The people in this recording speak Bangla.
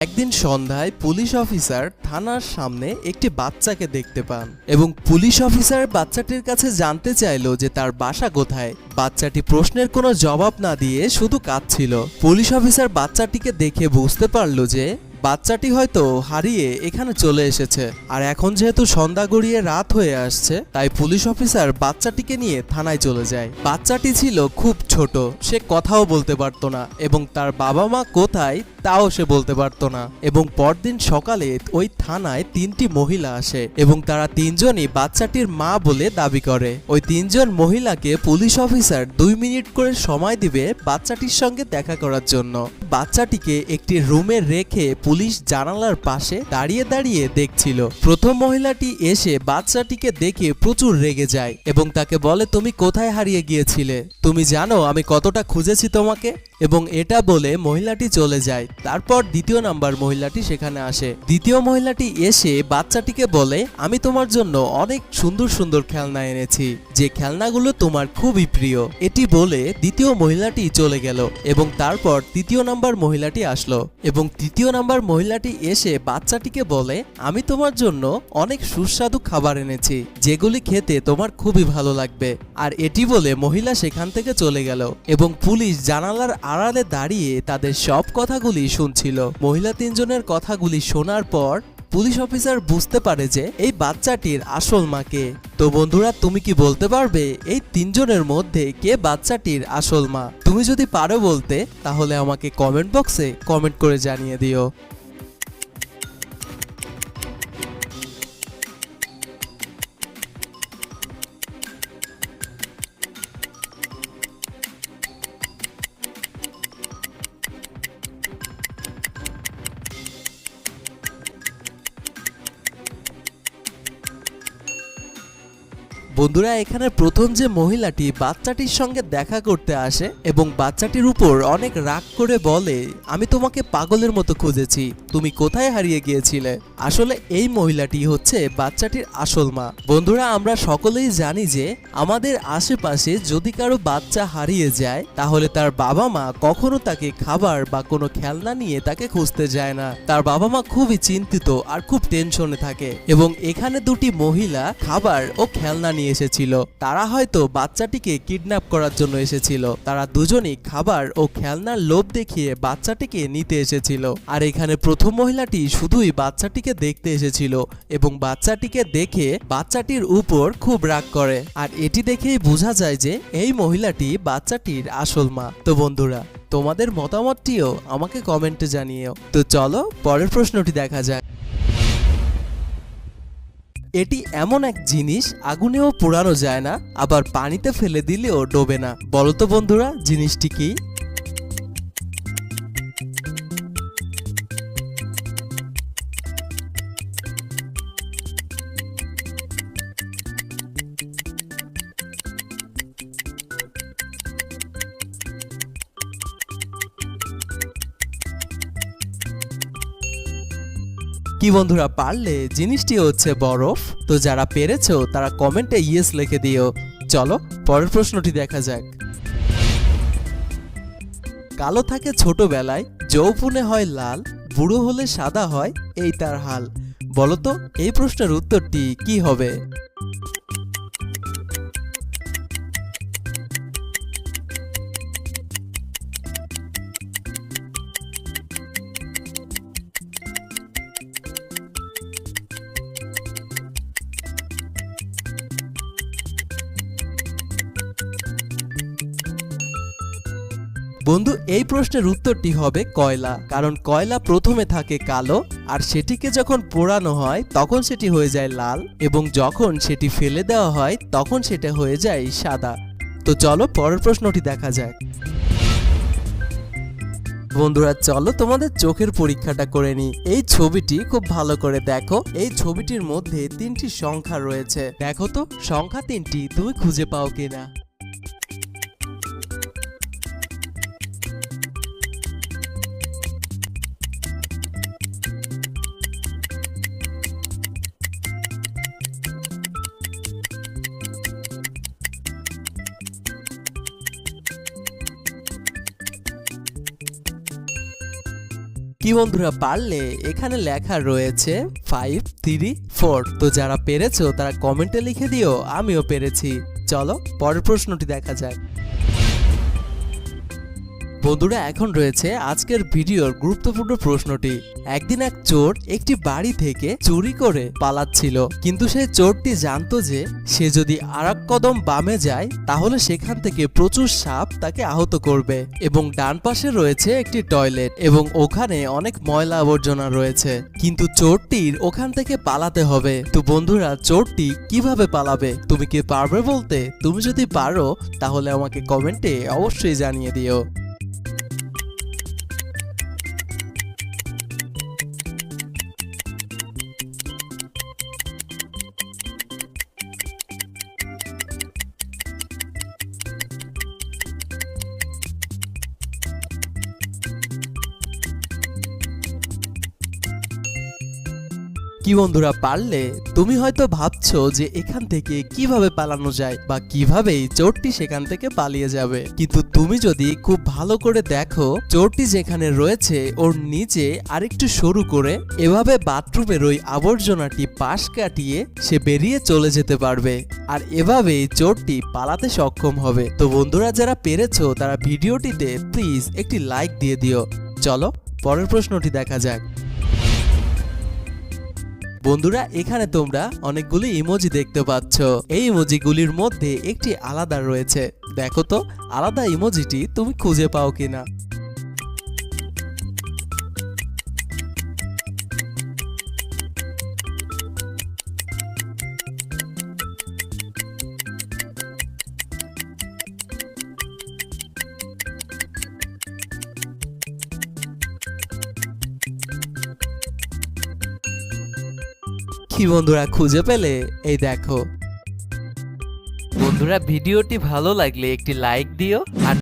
একদিন সন্ধ্যায় পুলিশ অফিসার থানার সামনে একটি বাচ্চাকে দেখতে পান এবং পুলিশ অফিসার বাচ্চাটির কাছে জানতে চাইল যে তার বাসা কোথায়। বাচ্চাটি প্রশ্নের কোনো জবাব না দিয়ে শুধু কাঁদছিল। পুলিশ অফিসার বাচ্চাটিকে দেখে বুঝতে পারল যে বাচ্চাটি হয়তো হারিয়ে এখানে চলে এসেছে। আর এখন যেহেতু সন্ধ্যা গড়িয়ে রাত হয়ে আসছে, তাই পুলিশ অফিসার বাচ্চাটিকে নিয়ে থানায় চলে যায়। বাচ্চাটি ছিল খুব ছোট, সে কথাও বলতে পারতো না, এবং তার বাবা মা কোথায় তাও সে বলতে পারতো না। এবং পরদিন সকালে ওই থানায় তিনটি মহিলা আসে, এবং তারা তিনজনই বাচ্চাটির মা বলে দাবি করে। ওই তিনজন মহিলাকে পুলিশ অফিসার দুই মিনিট করে সময় দিবে বাচ্চাটির সঙ্গে দেখা করার জন্য। বাচ্চাটিকে একটি রুমে রেখে পুলিশ জানালার পাশে দাঁড়িয়ে দাঁড়িয়ে দেখছিল। প্রথম মহিলাটি এসে বাচ্চাটিকে দেখে প্রচুর রেগে যায় এবং তাকে বলে, তুমি কোথায় হারিয়ে গিয়েছিলে? তুমি জানো আমি কতটা খুঁজেছি তোমাকে? এবং এটা বলে মহিলাটি চলে যায়। তারপর দ্বিতীয় নাম্বার মহিলাটি সেখানে আসে। দ্বিতীয় মহিলাটি এসে বাচ্চাটিকে বলে, আমি তোমার জন্য অনেক সুন্দর সুন্দর খেলনা এনেছি। যে খেলনাগুলো তোমার খুবই প্রিয়। এটি বলে দ্বিতীয় মহিলাটি চলে গেল এবং তারপর তৃতীয় নাম্বার মহিলাটি আসলো এবং তৃতীয় নাম্বার মহিলাটি এসে বাচ্চাটিকে বলে, আমি তোমার জন্য অনেক সুস্বাদু খাবার এনেছি, যেগুলি খেতে তোমার খুবই ভালো লাগবে। আর এটি বলে মহিলা সেখান থেকে চলে গেল এবং পুলিশ জানালার আড়ালে দাঁড়িয়ে তাদের সব কথাগুলি শুনছিল। মহিলা তিনজনের কথাগুলি শোনার পর পুলিশ অফিসার বুঝতে পারে যে এই বাচ্চাটির আসল মাকে। তো বন্ধুরা, তুমি কি বলতে পারবে এই তিনজনের মধ্যে কে বাচ্চাটির আসল মা? তুমি যদি পারো বলতে, তাহলে আমাকে কমেন্ট বক্সে কমেন্ট করে জানিয়ে দিও। বন্ধুরা, এখানে প্রথম যে মহিলাটি বাচ্চাটির সঙ্গে দেখা করতে আসে এবং বাচ্চাটির উপর অনেক রাগ করে বলে, আমি তোমাকে পাগলের মতো খুঁজেছি, তুমি কোথায় হারিয়ে গিয়েছিলে? আসলে এই মহিলাটি হচ্ছে বাচ্চাটির আসল মা। বন্ধুরা, আমরা সকলেই জানি যে আমাদের আশেপাশে যদি কারও বাচ্চা হারিয়ে যায়, তাহলে তার বাবা মা কখনো তাকে খাবার বা কোনো খেলনা নিয়ে তাকে খুঁজতে যায় না। তার বাবা মা খুবই চিন্তিত আর খুব টেনশনে থাকে। এবং এখানে দুটি মহিলা খাবার ও খেলনা নিয়ে এসেছিল। তারা হয়তো বাচ্চাটিকে কিডন্যাপ করার জন্য এসেছিল। তারা দুজনই খাবার ও খেলনার লোভ দেখিয়ে বাচ্চাটিকে নিতে এসেছিল। আর এখানে প্রথম মহিলাটি শুধুই বাচ্চাটিকে দেখতে এসেছিল এবং বাচ্চাটিকে দেখে বাচ্চাটির উপর খুব রাগ করে। আর এটি দেখেই বোঝা যায় যে এই মহিলাটি বাচ্চাটির আসল মা। তো বন্ধুরা, তোমাদের মতামতটিও আমাকে কমেন্টে জানিও তো চলো, পরের প্রশ্নটি দেখা যাক। এটি এমন এক জিনিস, আগুনেও পোড়ানো যায় না, আবার পানিতে ফেলে দিলেও ডোবে না। বলতো বন্ধুরা, জিনিসটি কি? কি বন্ধুরা, পারলে জিনিসটি হচ্ছে বরফ। তো যারা পেরেছ, তারা কমেন্টে ইয়েস লিখে দিও। চলো, পরের প্রশ্নটি দেখা যাক। কালো থাকে ছোটবেলায় যৌপুনে হয় লাল, বুড়ো হলে সাদা হয়, এই তার হাল। বলতো এই প্রশ্নের উত্তরটি কি হবে? বন্ধু, এই প্রশ্নের উত্তরটি হবে কয়লা, কারণ কয়লা প্রথমে থাকে কালো, আর সেটিকে যখন পোড়ানো হয়, তখন সেটি হয়ে যায় লাল, এবং যখন সেটি ফেলে দেওয়া হয়, তখন সেটা হয়ে যায় সাদা। তো চলো পরের প্রশ্নটি দেখা যাক। বন্ধুরা, চলো তোমাদের চোখের পরীক্ষাটা করে নি এই ছবিটি খুব ভালো করে দেখো। এই ছবিটির মধ্যে তিনটি সংখ্যা রয়েছে। দেখো তো, সংখ্যা তিনটি, তুমি খুঁজে পাও কিনা? কি বন্ধুরা, পারলে এখানে লেখা রয়েছে ফাইভ থ্রি ফোর তো যারা পেরেছ, তারা কমেন্টে লিখে দিও, আমিও পেরেছি। চলো, পরের প্রশ্নটি দেখা যাক। বন্ধুরা, এখন রয়েছে আজকের ভিডিওর গুরুত্বপূর্ণ প্রশ্নটি। একদিন এক চোর একটি বাড়ি থেকে চুরি করে পালাচ্ছিল। কিন্তু সেই চোরটি জানতো যে সে যদি আর কদম বামে যায়, তাহলে সেখান থেকে প্রচুর সাপ তাকে আহত করবে এবং ডান পাশে রয়েছে একটি টয়লেট এবং ওখানে অনেক ময়লা আবর্জনা রয়েছে। কিন্তু চোরটির ওখান থেকে পালাতে হবে। তো বন্ধুরা, চোরটি কীভাবে পালাবে? তুমি কি পারবে বলতে? তুমি যদি পারো, তাহলে আমাকে কমেন্টে অবশ্যই জানিয়ে দিও। কি বন্ধুরা, পারলে? তুমি হয়তো ভাবছ যে এখান থেকে কীভাবে পালানো যায় বা কীভাবে চোরটি সেখান থেকে পালিয়ে যাবে। কিন্তু তুমি যদি খুব ভালো করে দেখো, চোরটি যেখানে রয়েছে, ওর নিচে আরেকটু সরু করে এভাবে বাথরুমের ওই আবর্জনাটি পাশ কাটিয়ে সে বেরিয়ে চলে যেতে পারবে। আর এভাবেই চোরটি পালাতে সক্ষম হবে। তো বন্ধুরা, যারা পেরেছ তারা ভিডিওটিতে প্লিজ একটি লাইক দিয়ে দিও। চলো, পরের প্রশ্নটি দেখা যাক। বন্ধুরা, এখানে তোমরা অনেকগুলি ইমোজি দেখতে পাচ্ছ। এই ইমোজিগুলির মধ্যে একটি আলাদা রয়েছে। দেখো তো, আলাদা ইমোজিটি তুমি খুঁজে পাও কিনা। কি বন্ধুরা খুঁজে পেলে? এই দেখো। বন্ধুরা ভিডিওটি ভালো লাগলে একটি লাইক দিও আর